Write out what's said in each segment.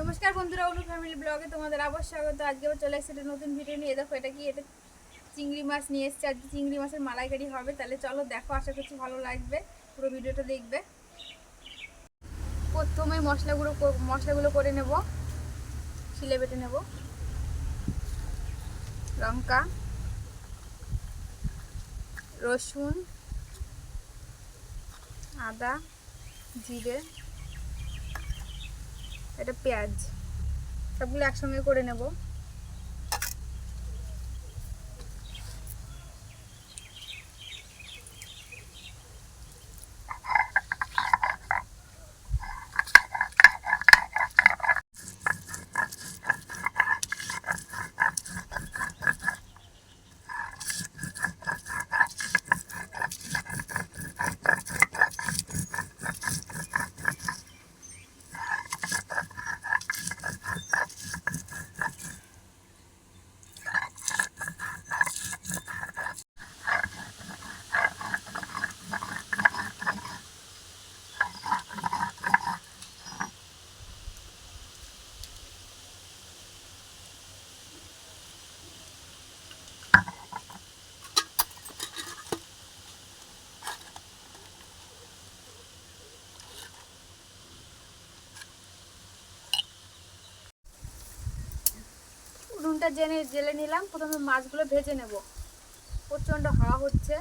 নমস্কার বন্ধুরা, অনু ফ্যামিলি ব্লগে তোমাদের আবার স্বাগত। আজকে আবার চলে এসেছে একটা নতুন ভিডিও নিয়ে। দেখো, এটা কি? এটা চিংড়ি মাছ নিয়ে এসেছে। আজকে চিংড়ি মাছের মালাইকারি হবে। তাহলে চলো দেখো, আশা করছি ভালো লাগবে। পুরো ভিডিওটা দেখবে। প্রথমে মশলাগুলো মশলাগুলো করে নেব। শিলে বেটে নেব। লঙ্কা, রসুন, আদা, জিরে এটা পেঁয়াজ। সবগুলো একসঙ্গে করে নেব। উনুনটা জেনে, জেলে নিলাম, প্রথমে মাছগুলো ভেজে নেব। প্রচণ্ড হাওয়া হচ্ছে।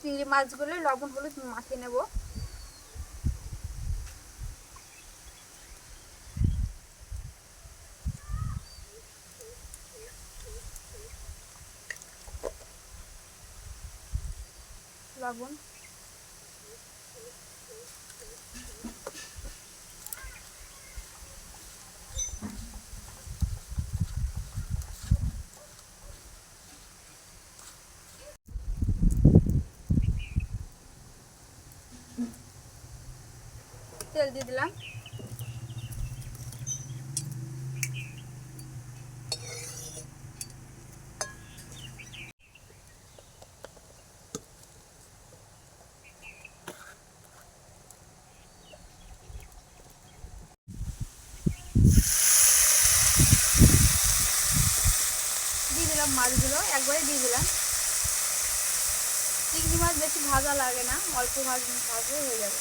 চিংড়ি মাছগুলো লবণ, হলুদ মাখিয়ে নেব। লবণ তেল দিয়ে দিলাম দিয়ে দিলাম মাছগুলো একবারে দিয়ে দিলাম। চিংড়ি মাছ বেশি ভাজা লাগে না, অল্প ভাজ ভাজলে হয়ে যাবে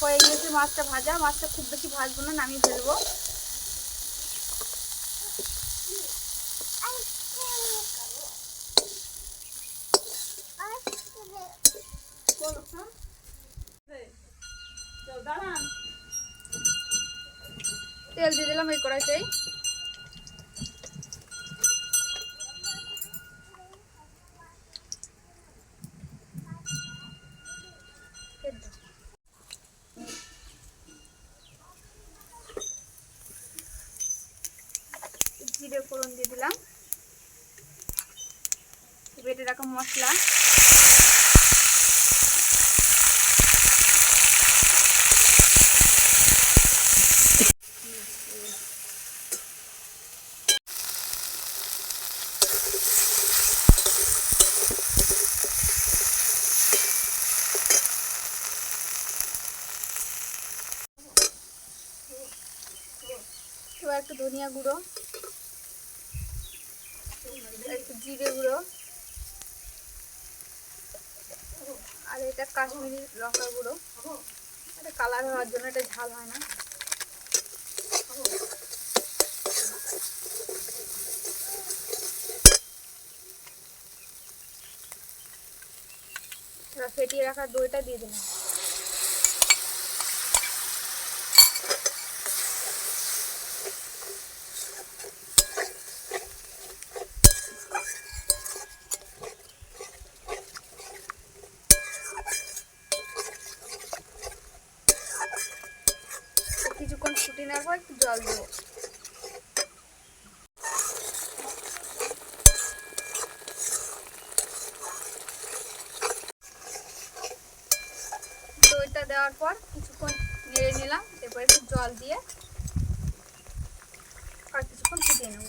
হয়ে গিয়েছে মাছটা ভাজা মাছটা খুব বেশি ভাজবো না নামিয়ে ফেলব তেল দিয়ে দিলাম এই কড়াইটাই জিরে ফোড়ন দিয়ে দিলাম। বেটে রাখা মশলা। একটু ধনিয়া গুঁড়ো। একটু জিরে গুঁড়ো। আর এটা কাশ্মীরি লঙ্কা গুঁড়ো। এটা কালার হওয়ার জন্য এটা ঝাল হয় না। ফেটিয়ে রাখা দইটা দিয়ে দিলাম ফুটিয়ে নেওয়ার পর একটু জল দেবো দইটা দেওয়ার পর কিছুক্ষণ নেড়ে নিলাম, এরপর একটু জল দিয়ে আর কিছুক্ষণ ফুটিয়ে নেব।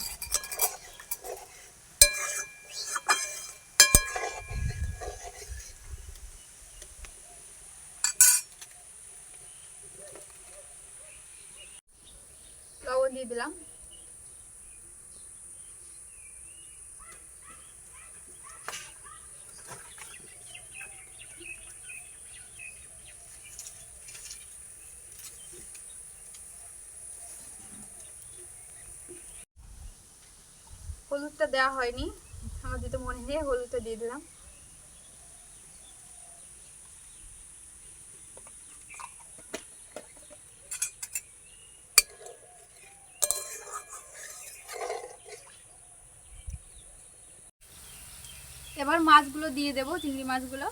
লবণ দিয়ে দিলাম। হলুদটা দেওয়া হয়নি। আমার দিতে মনে নেই, হলুদটা দিয়ে দিলাম। এবার মাছগুলো দিয়ে দেবো, চিংড়ি মাছগুলো।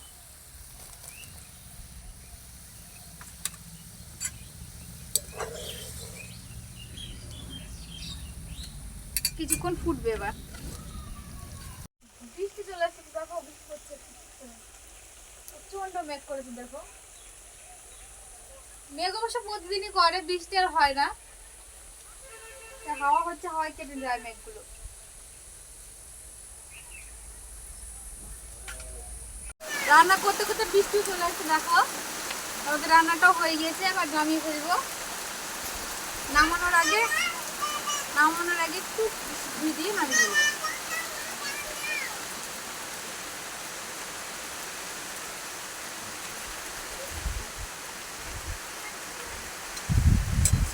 কিছুক্ষণ ফুটবে এবার। বৃষ্টি চলে আসছে দেখো বৃষ্টি হচ্ছে। প্রচণ্ড মেঘ করেছে, দেখো। মেঘ অবশ্য প্রতিদিনই করে, বৃষ্টি আর হয় না। হাওয়া হচ্ছে, হাওয়ায় কেটে যায় মেঘগুলো। রান্না করতে করতে বৃষ্টি চলে আসছে, দেখো। আমাদের রান্নাটাও হয়ে গিয়েছে, এবার নামিয়ে ফেলব। নামানোর আগে নামানোর আগে একটু ঘি দিয়ে নামিয়ে দেবো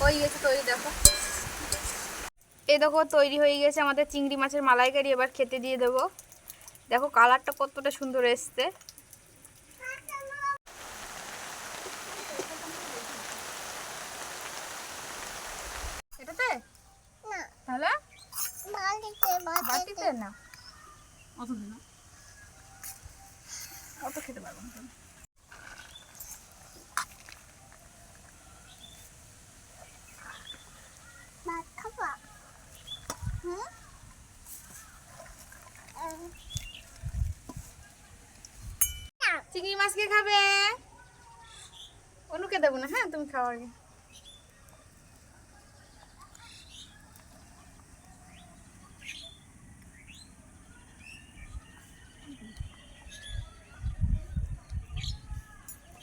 হয়ে গেছে তৈরি, দেখো। এই দেখো, তৈরি হয়ে গেছে আমাদের চিংড়ি মাছের মালাইকারি, এবার খেতে দিয়ে দেবো। দেখো, কালারটা কতটা সুন্দর এসছে এটাতে না তাহলে বাড়িতে বাটিতে না। অত দিন অত খেতে পারব না। ভাত খাবা? হুম? উম, চিংড়ি মাছ কে খাবে? অনুকে দেবো না হ্যাঁ তুমি খাও আগে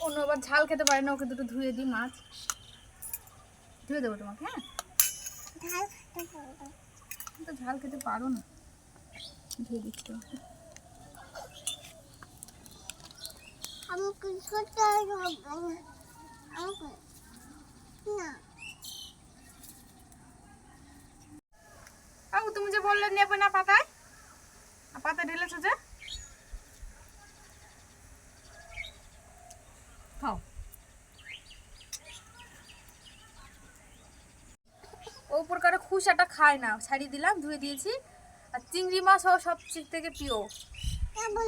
অন্য আবার ঝাল খেতে পারে না ওকে দুটো ধুয়ে দিই মাছ। ধুয়ে দেবো তোমাকে হ্যাঁ? ঝাল খেতে তুমি তো ঝাল খেতে পারো না। ধুয়ে দিচ্ছি তোমাকে। আমি না। তুমি যে বললে নেবে না পাতায়? পাতা ঢেলেছো যে খাও ও খুশাটা খায় না ছাড়িয়ে দিলাম ধুয়ে দিয়েছি। আর চিংড়ি মাছ ও সব থেকে প্রিয়।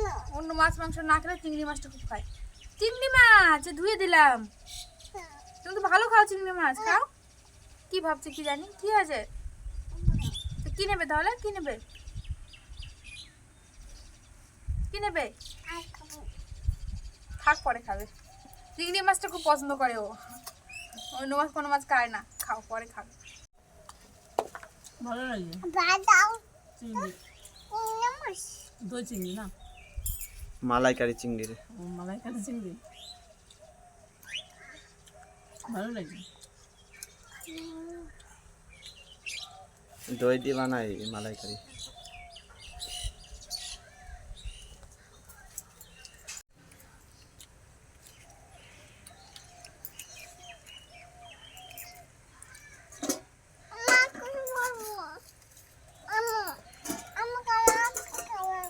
না অন্য মাছ মাংস না খেলে চিংড়ি মাছটা খুব খায়। চিংড়ি মাছ ধুয়ে দিলাম। তুমি তো ভালো খাও চিংড়ি মাছ খাও। কি ভাবছ কি জানি কি আছে কি নেবে তাহলে কি নেবে? কি নেবে? থাক পরে খাবে। চিংড়ি মাছটা খুব পছন্দ করে ও। অন্য মাছ কোনো মাছ খায় না। খাও পরে খাবে। ভালো লাগে? চিংড়ি। দই চিংড়ি না? মালাইকারি চিংড়ি ও মালাইকারি চিংড়ি। ভালো লাগে? দই দিয়ে বানাই মালাইকারি মা করে বলব আমা আমা কালাম খাওয়া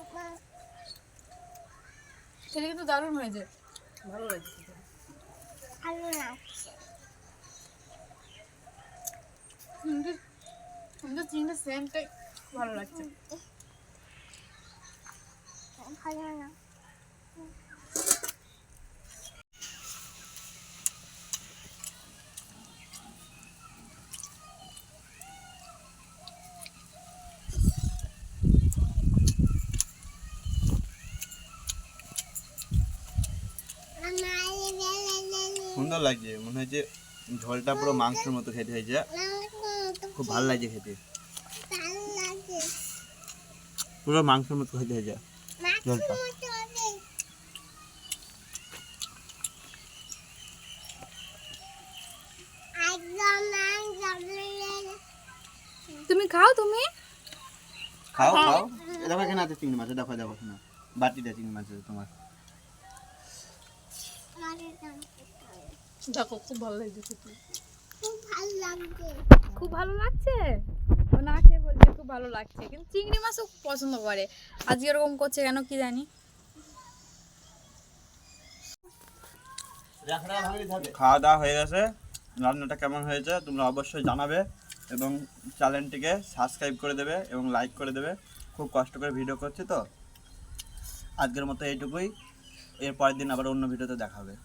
সেটা কিন্তু দারুণ হয়েছে। ভালো লাগছে। ভালো না। কিন্তু চিংড়ির সেন্টটাই ভালো লাগছে। ভালো না। সুন্দর লাগছে। মনে হচ্ছে ঝোলটা পুরো মাংসের মতো খেতে হয়েছে। খুব ভালো লাগছে খেতে। পুরো মাংসের মতো খেতে হয়েছে ঝোলটা। তুমি খাও তুমি। খাও খাও। দেখো এখানে আছে চিংড়ি মাছ দেখো দেখো শোনো বাটিটা চিংড়ি মাছ আছে তোমার। দেখো খুব ভালো লাগছে খেতে খুব ভালো লাগছে। খুব ভালো লাগছে? ও না খেয়ে বলছে খুব ভালো লাগছে কিন্তু চিংড়ি মাছও খুব পছন্দ করে। আজকে এরকম করছে কেন কি জানি। খাওয়া দাওয়া হয়ে গেছে। রান্নাটা কেমন হয়েছে তোমরা অবশ্যই জানাবে এবং চ্যানেলটিকে সাবস্ক্রাইব করে দেবে এবং লাইক করে দেবে। খুব কষ্ট করে ভিডিও করছি তো। আজকের মতো এইটুকুই। এর পরের দিন আবার অন্য ভিডিওতে দেখা হবে।